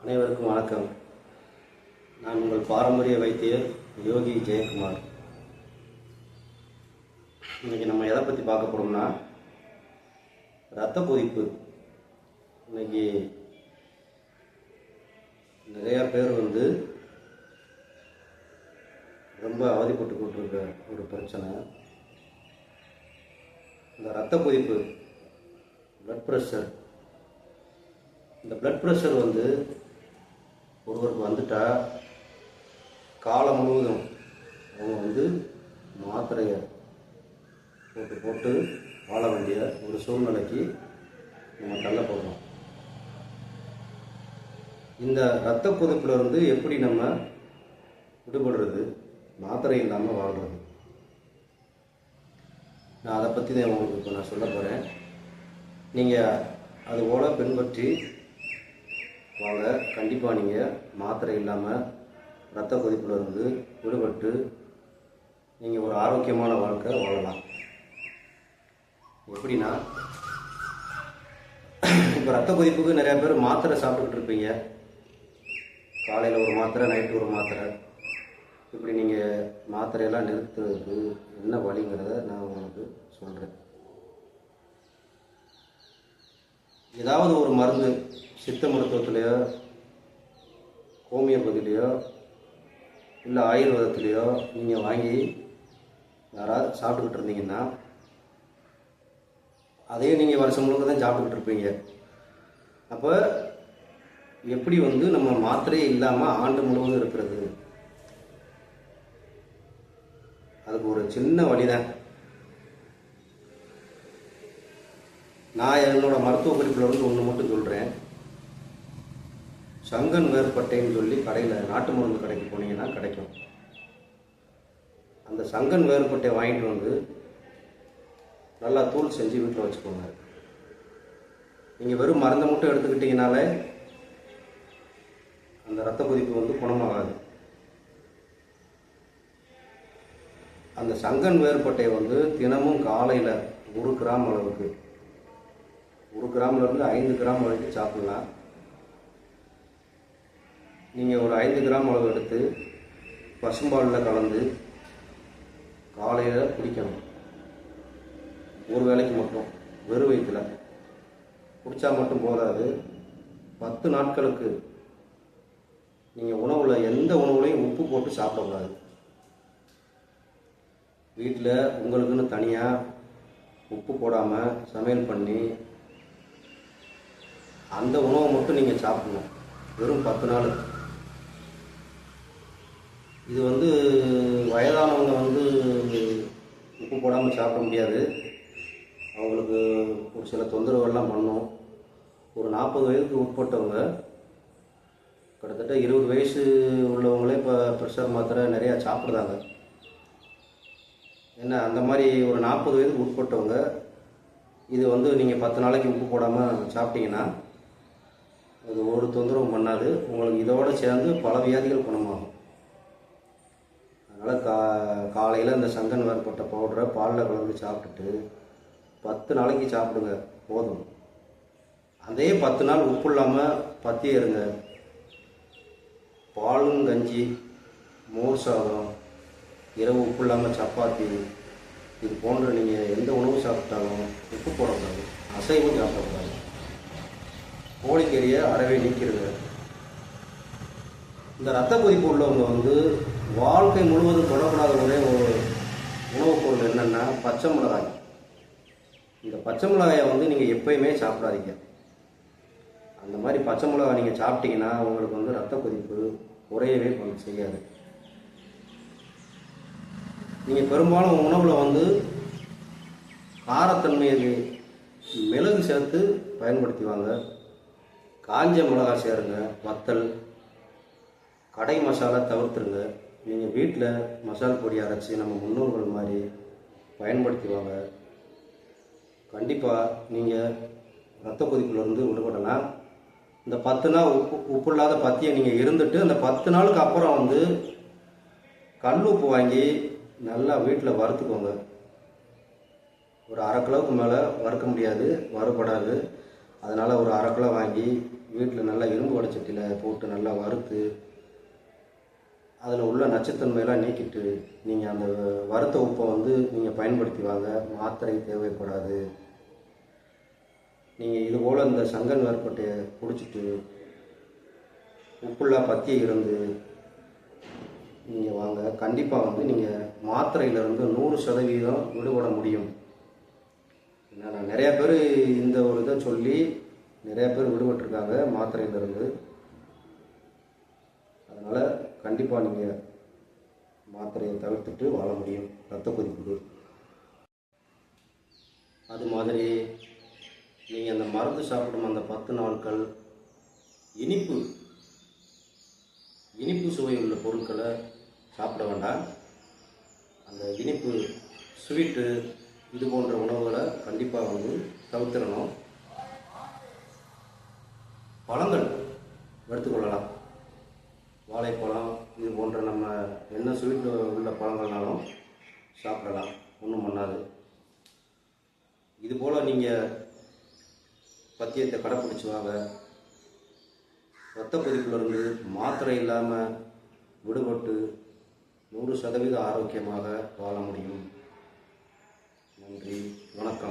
அனைவருக்கும் வணக்கம். நான் உங்கள் பாரம்பரிய வைத்தியர் யோகி ஜெயக்குமார். இன்னைக்கு நம்ம எதை பற்றி பார்க்க போகிறோம்னா ரத்த கொதிப்பு இன்னைக்கு நிறையா பேர் வந்து ரொம்ப அவதிப்பட்டு கொண்டிருக்க ஒரு பிரச்சனை. இந்த ரத்த கொதிப்பு பிளட் ப்ரெஷர் இந்த பிளட் ப்ரெஷர் வந்து ஒருவருக்கு வந்துட்டா காலம் முழுவதும் அவங்க வந்து மாத்திரையை போட்டு போட்டு வாழ வேண்டிய ஒரு சூழ்நிலைக்கு நம்ம தள்ளப்படுறோம் இந்த இரத்த கொதிப்புல இருந்து எப்படி நம்ம விடுபடுறது? மாத்திரை இல்லாமல் வாழ்கிறது நான் அதை பற்றி தான் உங்களுக்கு இப்போ நான் சொல்ல போகிறேன் நீங்கள் அதுபோல் பின்பற்றி வாங்க. கண்டிப்பாக நீங்கள் மாத்திரை இல்லாமல் ரத்த கொதிப்புல இருந்து விடுபட்டு நீங்கள் ஒரு ஆரோக்கியமான வாழ்க்கை வாழலாம். எப்படின்னா இப்போ ரத்த கொதிப்புக்கு நிறையா பேர் மாத்திரை சாப்பிட்டுக்கிட்டு இருப்பீங்க. காலையில் ஒரு மாத்திரை நைட்டு ஒரு மாத்திரை. இப்படி நீங்கள் மாத்திரையெல்லாம் நிறுத்துறதுக்கு என்ன வழிங்கிறத நான் உங்களுக்கு சொல்கிறேன் ஏதாவது ஒரு மருந்து சித்த மருத்துவத்திலையோ ஹோமியோபதிலையோ இல்லை ஆயுர்வேதத்துலேயோ நீங்கள் வாங்கி யாராவது சாப்பிட்டுக்கிட்டு இருந்தீங்கன்னா அதையும் நீங்கள் வருஷம் முழுக்க தான் சாப்பிட்டுக்கிட்டு இருப்பீங்க. அப்போ எப்படி வந்து நம்ம மாத்திரையே இல்லாமல் ஆண்டு முழுவதும் இருக்கிறது? அதுக்கு ஒரு சின்ன வழிதான். நான் என்னோட மருத்துவ குறிப்பில் வந்து ஒன்று மட்டும் சொல்கிறேன் சங்கன் வேர்பட்டைன்னு சொல்லி கடையில் நாட்டு மருந்து கடைக்கு போனீங்கன்னா கிடைக்கும். அந்த சங்கன் வேறுபட்டை வாங்கிட்டு வந்து நல்லா தூள் செஞ்சு வீட்டில் வச்சுக்கோங்க. நீங்கள் வெறும் மருந்தை மட்டும் எடுத்துக்கிட்டிங்கனாலே அந்த ரத்த கொதிப்பு வந்து குணமாகாது. அந்த சங்கன் வேர்பட்டையை வந்து தினமும் காலையில் ஒரு கிராம் அளவுக்கு ஒரு கிராம்லேருந்து ஐந்து கிராம் வரைக்கும் சாப்பிடலாம். நீங்கள் ஒரு ஐந்து கிராம் அளவு எடுத்து பசும்பாலில் கலந்து காலையில் குடிக்கணும். ஒரு வேளைக்கு மட்டும் வெறும் வயிற்றில் குடித்தா மட்டும் போதாது. பத்து நாட்களுக்கு நீங்கள் உணவில் எந்த உணவுலையும் உப்பு போட்டு சாப்பிடக்கூடாது வீட்டில் உங்களுக்குன்னு தனியாக உப்பு போடாமல் சமையல் பண்ணி அந்த உணவை மட்டும் நீங்கள் சாப்பிடணும். வெறும் பத்து நாள் இது வந்து வயதானவங்க வந்து உப்பு போடாமல் சாப்பிட முடியாது. அவங்களுக்கு ஒரு சில தொந்தரவுகள்லாம் பண்ணும். ஒரு நாற்பது வயதுக்கு உட்பட்டவங்க கிட்டத்தட்ட இருபது வயசு உள்ளவங்களே இப்போ ப்ரெஷர் மாத்திரை நிறையா சாப்பிட்றாங்க. என்ன அந்த மாதிரி ஒரு நாற்பது வயதுக்கு உட்பட்டவங்க இது வந்து நீங்கள் பத்து நாளைக்கு உப்பு போடாமல் சாப்பிட்டீங்கன்னா அது ஒரு தொந்தரவும் பண்ணாது. உங்களுக்கு இதோடு சேர்ந்து பல வியாதிகள் குணமாகும். அதனால் கா காலையில் இந்த சங்கன் வேறுபட்ட பவுடரை பாலில் கலந்து சாப்பிட்டுட்டு பத்து நாளைக்கு சாப்பிடுங்க போதும். அதே பத்து நாள் உப்பு இல்லாமல் பத்தி இருங்க பாலும் கஞ்சி மோர் சாதம் இரவு உப்பு இல்லாமல் சப்பாத்தி இது போன்ற நீங்கள் எந்த உணவு சாப்பிட்டாலும் உப்பு போடக்கூடாது அசைவம் சாப்பிடக்கூடாது. கோழிக்கறியை அறவே நீக்கிடுங்க. இந்த ரத்த கொதிப்பு உள்ளவங்க வந்து வாழ்க்கை முழுவதும் தொடக்கூடாத ஒரே ஒரு உணவுப் பொருள் என்னென்னா பச்சை மிளகாய். இந்த பச்சை மிளகாயை வந்து நீங்கள் எப்பயுமே சாப்பிடாதீங்க. அந்த மாதிரி பச்சை மிளகாய் நீங்கள் சாப்பிட்டீங்கன்னா உங்களுக்கு வந்து ரத்த கொதிப்பு குறையவே கொஞ்சம் செய்யாது. நீங்கள் பெரும்பாலும் உணவில் வந்து காரத்தன்மையை மிளகு சேர்த்து பயன்படுத்திவாங்க. காஞ்ச மிளகாய் சேருங்க வத்தல் கடை மசாலா தவிர்த்துருங்க. நீங்கள் வீட்டில் மசால் பொடி அரைச்சி நம்ம முன்னோர்கள் மாதிரி பயன்படுத்திவாங்க கண்டிப்பாக நீங்கள் ரத்த கொதிப்புலேருந்து விடுபடலாம் இந்த பத்து நாள் உப்பு உப்பு இல்லாத பத்தியை நீங்கள் இருந்துட்டு அந்த பத்து நாளுக்கு அப்புறம் வந்து கல் உப்பு வாங்கி நல்லா வீட்டில் வறுத்துக்கோங்க. ஒரு அரை கிலோவுக்கு மேலே வறுக்க முடியாது வறுபடாது. அதனால் ஒரு அரை கிலோ வாங்கி வீட்டில் நல்லா இரும்பு வடச்சட்டியில் போட்டு நல்லா வறுத்து அதில் உள்ள நச்சுத்தன்மையெல்லாம் நீக்கிட்டு நீங்கள் அந்த வறுத்த உப்பை வந்து நீங்கள் பயன்படுத்தி வாங்க. மாத்திரை தேவைப்படாது. நீங்கள் இது போல் இந்த சங்கன் வேறுபட்டையை குடிச்சிட்டு உப்புள்ளா பத்தியை இருந்து நீங்கள் வாங்க. கண்டிப்பாக வந்து நீங்கள் மாத்திரையிலேருந்து நூறு சதவீதம் விடுபட முடியும். ஏன்னா நிறையா பேர் இந்த ஒரு இதை சொல்லி நிறையா பேர் விடுபட்டிருக்காங்க மாத்திரையிலேருந்து அதனால் கண்டிப்பாக நீங்கள் மாத்திரையை தவிர்த்துட்டு வாழ முடியும். ரத்த கொதிப்புக்கு அது மாதிரி நீங்கள் அந்த மருந்து சாப்பிடும் அந்த பத்து நாட்கள் இனிப்பு இனிப்பு சுவை உள்ள பொருட்களை சாப்பிட வேண்டாம். அந்த இனிப்பு ஸ்வீட்டு இது போன்ற உணவுகளை கண்டிப்பாக வந்து தவிர்த்திடணும். பழங்கள் எடுத்துக்கொள்ளலாம். வாழைப்பழம் இது போன்ற நம்ம என்ன ஸ்வீட் உள்ள பழங்கள்னாலும் சாப்பிடலாம். ஒன்றும் பண்ணாது. இது போல் நீங்கள் பத்தியத்தை கடைப்பிடிச்சு வாங்க. ரத்த பொதிப்பிலிருந்து மாத்திரை இல்லாமல் விடுபட்டு நூறு சதவீத ஆரோக்கியமாக வாழ முடியும். நன்றி. வணக்கம்.